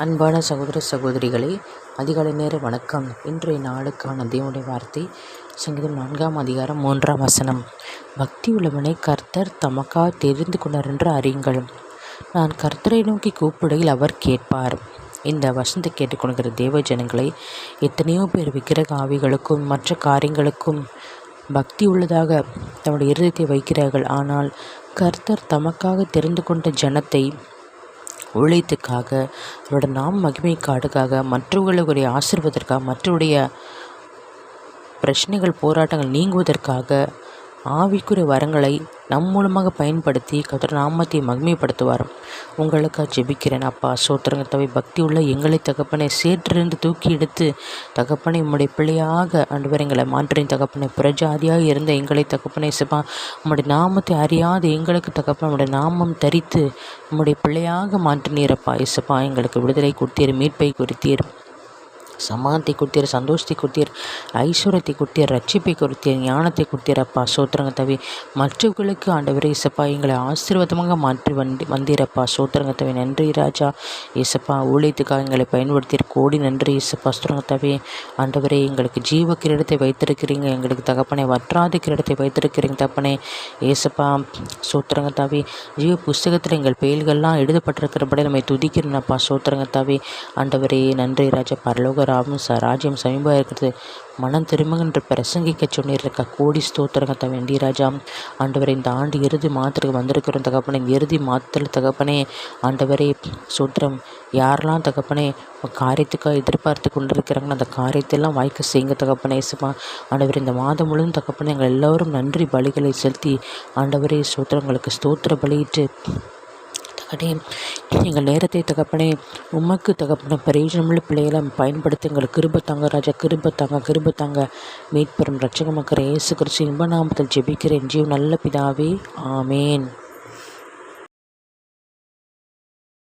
அன்பான சகோதர சகோதரிகளே அதிகாலை நேர வணக்கம். இன்றைய நாளுக்கான தேவனுடைய வார்த்தை சங்கீதம் நான்காம் அதிகாரம் மூன்றாம் வசனம். பக்தி உள்ளவனை கர்த்தர் தமக்கா தெரிந்து கொண்டார் என்று அறியுங்கள். நான் கர்த்தரை நோக்கி கூப்பிடையில் அவர் கேட்பார். இந்த வசனத்தை கேட்டுக்கொள்கிற தேவ ஜனங்களை எத்தனையோ பேர் விக்கிரக ஆவிகளுக்கும் மற்ற காரியங்களுக்கும் பக்தி உள்ளதாக தன்னுடைய இருதயத்தை வைக்கிறார்கள். ஆனால் கர்த்தர் தமக்காக தெரிந்து கொண்ட ஜனத்தை ஊழியத்துக்காக அவரோட நாம் மகிமைக்காடுக்காக மற்றவர்களுடைய ஆசிர்வதற்காக மற்றவருடைய பிரச்சனைகள் போராட்டங்கள் நீங்குவதற்காக ஆவிக்குரிய வரங்களை நம் மூலமாக பயன்படுத்தி கத்தர் நாமத்தை மகிமைப்படுத்துவார் உங்களுக்காக ஜெபிக்கிறேன் அப்பா சோத்திரங்க தவை பக்தி உள்ள எங்களை தகப்பனை சேற்றிலிருந்து தூக்கி எடுத்து தகப்பனை உம்முடைய பிள்ளையாக ஆண்டவர் எங்களை மாற்றின் தகப்பனை. புறஜாதியாக இருந்த எங்களை தகப்பனை சிப்பா உம்முடைய நாமத்தை அறியாத எங்களுக்கு தகப்பனை உம்முடைய நாமம் தரித்து உம்முடைய பிள்ளையாக மாற்றினீரப்பா இசப்பா எங்களுக்கு விடுதலை கொடுத்தீர் மீட்பை குறித்தீர் சமானத்தை கொடுத்தீர் சந்தோஷத்தை கொடுத்தீர் ஐஸ்வர்யத்தை கொடுத்தீர் ரட்சிப்பை கொடுத்தீர் ஞானத்தை கொடுத்தீர் அப்பா. சோத்திரங்க தவி மற்றவர்களுக்கு ஆண்டவரே இசப்பா எங்களை ஆசீர்வாதமாக மாற்றி வந்து வந்தீரப்பா சோத்திரங்க தவி நன்றி ராஜா. இசப்பா ஊழியத்துக்காக எங்களை பயன்படுத்தீர் கோடி நன்றி இசப்பா சோத்திரங்க தவி ஆண்டவரே எங்களுக்கு ஜீவ கிரீடத்தை வைத்திருக்கிறீங்க. எங்களுக்கு தகப்பனை வற்றாத கிரீடத்தை வைத்திருக்கிறீங்க தப்பனே ஏசப்பா சோத்திரங்க தவி ஜீவ புஸ்தகத்தில் எங்கள் பெயல்கள்லாம் எழுதப்பட்டிருக்கிறபடி நம்ம துதிக்கிறேன்ப்பா சோத்திரங்க தவி ஆண்டவரே நன்றி ராஜா. பரலோக ராமும் ச ராஜ்யம் சமீபமாக இருக்கிறது மனம் திரும்புகின்ற பிரசங்கிக்க சொன்னிருக்க கோடி ஸ்தோத்திரங்க தவேண்டி ராஜா ஆண்டவரை இந்த ஆண்டு இறுதி மாத்திரக்கு வந்திருக்கிறோம் தகப்பனே. இறுதி மாத்திர தகப்பனே ஆண்டவரே சூத்திரம் யாரெல்லாம் தகப்பனே காரியத்துக்காக எதிர்பார்த்து கொண்டிருக்கிறாங்கன்னு அந்த காரியத்தெல்லாம் வாய்க்க செய்யுங்க தகப்பனே சும்மா ஆண்டவர் இந்த மாதம் முழுவதும் தகப்பனே எங்கள் எல்லோரும் நன்றி பலிகளை செலுத்தி ஆண்டவரே சூத்திரங்களுக்கு ஸ்தோத்திர பலியிட்டு தகப்பனே எங்கள் நேரத்தை தகப்பனே உமக்கு தகப்பன பிரயோஜனமுள்ள பிள்ளைகளை பயன்படுத்தி எங்களுக்கு கிருப தாங்க ராஜா கிருப தாங்க கிருப தாங்க. மீட்பெறும் ரட்சக இயேசு கிறிஸ்து இன்ப நாமத்தில் ஜெபிக்கிறேன். ஜீவ் நல்ல பிதாவே ஆமேன்.